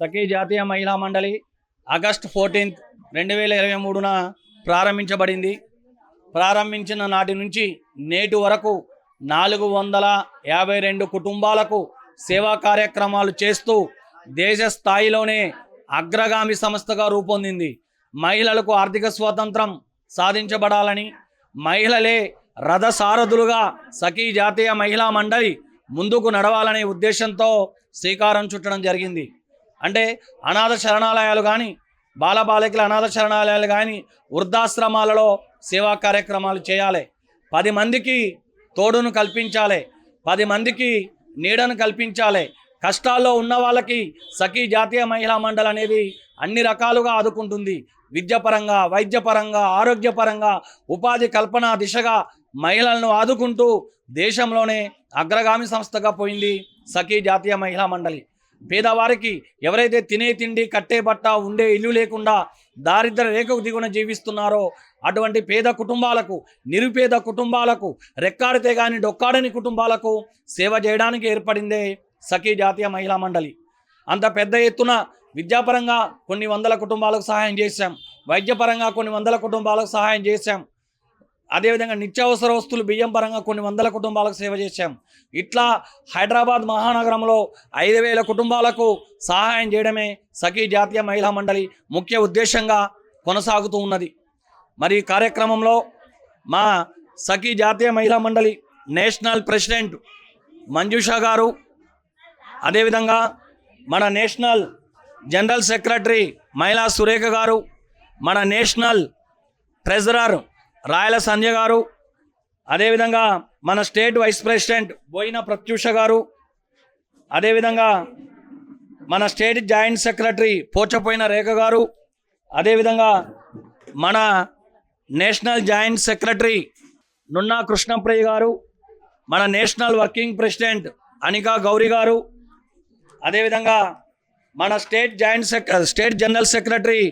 సఖీ జాతీయ మహిళా మండలి ఆగస్ట్ ఫోర్టీన్త్ రెండు వేల ఇరవై మూడున ప్రారంభించబడింది. ప్రారంభించిన నాటి నుంచి నేటి వరకు నాలుగు వందల యాభై రెండు కుటుంబాలకు సేవా కార్యక్రమాలు చేస్తూ దేశ స్థాయిలోనే అగ్రగామి సంస్థగా రూపొందింది. మహిళలకు ఆర్థిక స్వాతంత్రం సాధించబడాలని మహిళలే రథసారథులుగా సఖీ జాతీయ మహిళా మండలి ముందుకు నడవాలనే ఉద్దేశంతో శ్రీకారం చుట్టడం జరిగింది. అంటే అనాథ శరణాలయాలు కానీ బాలబాలికల అనాథ శరణాలయాలు కానీ వృద్ధాశ్రమాలలో సేవా కార్యక్రమాలు చేయాలి. పది మందికి తోడును కల్పించాలి. పది మందికి నీడను కల్పించాలి. కష్టాల్లో ఉన్న వాళ్ళకి సఖీ జాతీయ మహిళా మండలి అనేది అన్ని రకాలుగా ఆదుకుంటుంది. విద్యపరంగా వైద్యపరంగా ఆరోగ్యపరంగా ఉపాధి కల్పన దిశగా మహిళలను ఆదుకుంటూ దేశంలోనే అగ్రగామి సంస్థగా పోయింది సఖీ జాతీయ మహిళా మండలి. పేదవారికి ఎవరైతే తినే తిండి కట్టే బట్ట ఉండే ఇల్లు లేకుండా దారిద్ర రేఖకు దిగున జీవిస్తున్నారో అటువంటి పేద కుటుంబాలకు నిరుపేద కుటుంబాలకు రెక్కాడితే గాని డొక్కాడని కుటుంబాలకు సేవ చేయడానికి ఏర్పడిందే సఖీ జాతీయ మహిళా మండలి. అంత పెద్ద ఎత్తున విద్యాపరంగా కొన్ని వందల కుటుంబాలకు సహాయం చేశాం. వైద్యపరంగా కొన్ని వందల కుటుంబాలకు సహాయం చేశాం. అదేవిధంగా నిత్యావసర వస్తువులు బియ్యం పరంగా కొన్ని వందల కుటుంబాలకు సేవ చేశాం. ఇట్లా హైదరాబాద్ మహానగరంలో ఐదు వేల కుటుంబాలకు సహాయం చేయడమే సఖీ జాతీయ మహిళా మండలి ముఖ్య ఉద్దేశంగా కొనసాగుతూ ఉన్నది. మరి కార్యక్రమంలో మా సఖీ జాతీయ మహిళా మండలి నేషనల్ ప్రెసిడెంట్ మంజుష గారు అదేవిధంగా మన నేషనల్ జనరల్ సెక్రటరీ మహిళా సురేఖ గారు మన నేషనల్ ట్రెజరర్ రాయల సంజయ్ గారు అదేవిధంగా మన state vice president Boina Pratyusha గారు అదేవిధంగా మన స్టేట్ జాయింట్ సెక్రటరీ పోచపోయిన రేఖ గారు అదేవిధంగా మన national joint secretary Nunna Krishnapriya గారు మన national working president Anika Gauri గారు అదేవిధంగా మన state joint sec state general secretary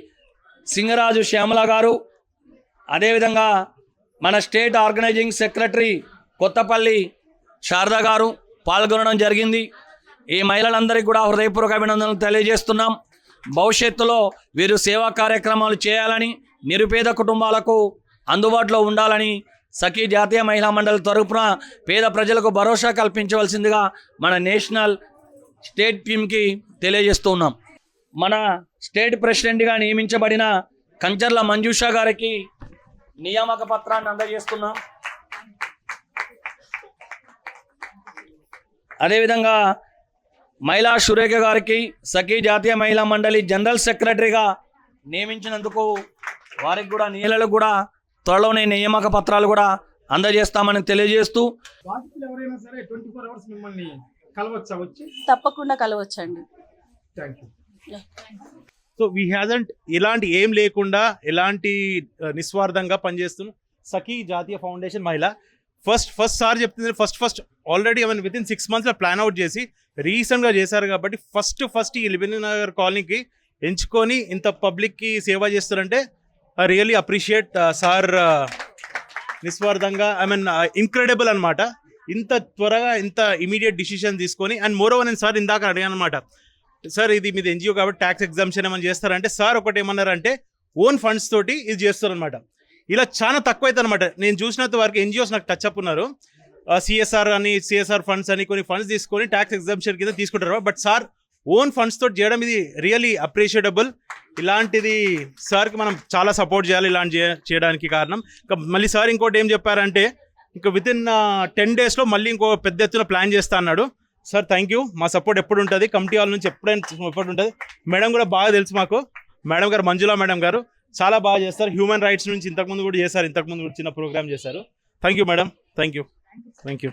Singaraju Shyamala గారు అదేవిధంగా మన state organising secretary Kothapalli Sarada గారు పాల్గొనడం జరిగింది. ఈ మహిళలందరికీ కూడా హృదయపూర్వక అభినందనలు తెలియజేస్తున్నాం. భవిష్యత్తులో వీరు సేవా కార్యక్రమాలు చేయాలని నిరుపేద కుటుంబాలకు అందుబాటులో ఉండాలని సఖీ జాతీయ మహిళా మండలి తరపున పేద ప్రజలకు భరోసా కల్పించవలసిందిగా మన నేషనల్ స్టేట్ టీమ్కి తెలియజేస్తున్నాం మన స్టేట్ ప్రెసిడెంట్గా నియమించబడిన కంచర్ల మంజుషా గారికి నియామక పత్రాన్ని అందజేస్తున్నాం. అదేవిధంగా మహిళా సురేఖ గారికి సఖీ జాతీయ మహిళా మండలి జనరల్ సెక్రటరీగా నియమించినందుకు వారికి కూడా నీళ్ళకు కూడా త్వరలోనే నియామక పత్రాలు కూడా అందజేస్తామని తెలియజేస్తూ బాధితులు ఎవరైనా సరే ట్వంటీ ఫోర్ అవర్స్ మిమ్మల్ని కలవచ్చా వచ్చి? తప్పకుండా కలవచ్చండి. సో వీ హ్యాజంట్ ఇలాంటి ఏం లేకుండా ఎలాంటి నిస్వార్థంగా పనిచేస్తున్న సఖీ జాతీయ ఫౌండేషన్ మహిళ. ఫస్ట్ ఫస్ట్ సార్ చెప్తుంది first first already I mean with in six మంత్స్లో ప్లాన్ అవుట్ చేసి రీసెంట్గా చేశారు కాబట్టి ఫస్ట్ ఫస్ట్ ఈ లిబిన్ నగర్ కాలనీకి ఎంచుకొని ఇంత పబ్లిక్కి సేవ చేస్తారంటే ఐ రియలీ అప్రిషియేట్ సార్ నిస్వార్థంగా ఐ మీన్ ఇన్క్రెడిబుల్ అనమాట ఇంత త్వరగా ఇంత ఇమీడియట్ డిసిషన్ తీసుకొని అండ్ మోర్ ఓవర్ నేను సార్ ఇందాక అడిగాను అనమాట సార్ ఇది మీది ఎన్జిఓ కాబట్టి ట్యాక్స్ ఎగ్జామ్షన్ ఏమైనా చేస్తారంటే సార్ ఒకటి ఏమన్నారంటే ఓన్ ఫండ్స్ తోటి ఇది చేస్తారనమాట ఇలా చాలా తక్కువ అవుతుంది అనమాట నేను చూసినంత వరకు ఎన్జిఓస్ నాకు టచ్ అప్ ఉన్నారు. సిఎస్ఆర్ అని సిఎస్ఆర్ ఫండ్స్ అని కొన్ని ఫండ్స్ తీసుకొని ట్యాక్స్ ఎగ్జామ్షన్ కింద తీసుకుంటారు. బట్ సార్ ఓన్ ఫండ్స్ తోటి చేయడం ఇది రియలీ అప్రిషియేటబుల్ ఇలాంటిది సార్కి మనం చాలా సపోర్ట్ చేయాలి ఇలాంటి చేయడానికి కారణం. ఇంకా మళ్ళీ సార్ ఇంకోటి ఏం చెప్పారంటే ఇంకా విత్ ఇన్ టెన్ డేస్లో మళ్ళీ ఇంకో పెద్ద ఎత్తున ప్లాన్ చేస్తా అన్నాడు. సార్ థ్యాంక్ యూ మా సపోర్ట్ ఎప్పుడు ఉంటుంది కమిటీ హాల్ నుంచి ఎప్పుడైనా ఎప్పుడు ఉంటుంది మేడం కూడా బాగా తెలుసు మాకు. మేడం గారు మంజులా మేడం గారు. చాలా బాగా చేస్తారు. హ్యూమన్ రైట్స్ నుంచి ఇంతకుముందు కూడా చేశారు. ఇంతకుముందు కూడా చిన్న ప్రోగ్రామ్ చేశారు. Thank you madam thank you thank you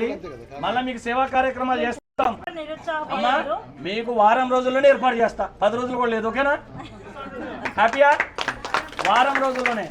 తల్లి మళ్ళీ మీకు సేవా కార్యక్రమాలు చేస్తాం. అమ్మా మీకు వారం రోజుల్లోనే ఏర్పాటు చేస్తా. పది రోజులు కూడా లేదు ఓకేనా? హ్యాపీయా? వారం రోజుల్లోనే.